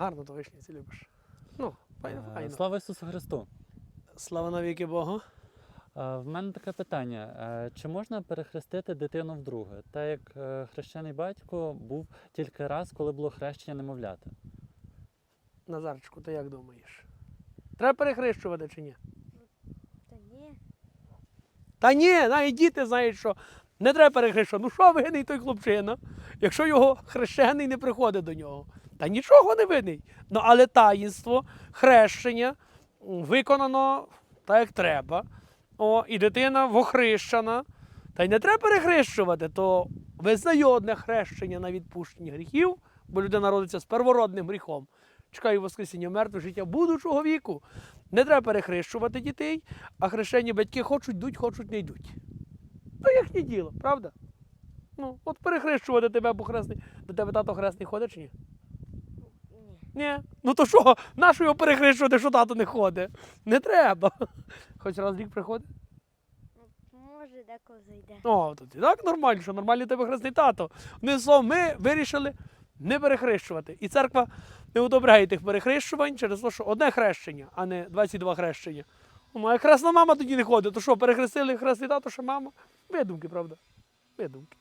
Гарно то вишниці любиш. Ну, файно, Е. Слава Ісусу Христу! Слава навіки Богу. Е, В мене таке питання: Е, чи можна перехрестити дитину вдруге? Так як хрещений батько був тільки раз, коли було хрещення немовляти. Назарчику, ти як думаєш? Треба перехрещувати чи ні? Та ні. Та ні, навіть діти знають, що не треба перехрещувати. Ну що винний той хлопчина, якщо його хрещений не приходить до нього? Та нічого не винний. Ну, але таїнство, хрещення виконано так, як треба. О, і дитина вохрещена. Та й не треба перехрещувати, то визнає одне хрещення на відпущення гріхів, бо людина родиться з первородним гріхом. Чекає Воскресіння мертве життя будучого віку. Не треба перехрещувати дітей, а хрещені батьки хочуть йдуть, хочуть не йдуть. То їхнє діло, правда? Ну, от перехрещувати тебе, бо хресний. До тебе тато хресний ходить чи ні? Ні. Ну то що, нащо його перехрещувати, що тато не ходить? Не треба. Хоч раз в рік приходить. Може, деколи зайде. О, то і так нормально, що нормальний тебе хресний тато. Не словом, ми вирішили не перехрещувати. І церква не одобряє тих перехрещувань через те, що одне хрещення, а не 22 хрещення. Ну, а хресна мама тоді не ходить, то що, перехрестили хресний тато, що мама? Bedunki, é prawda? Bedunki.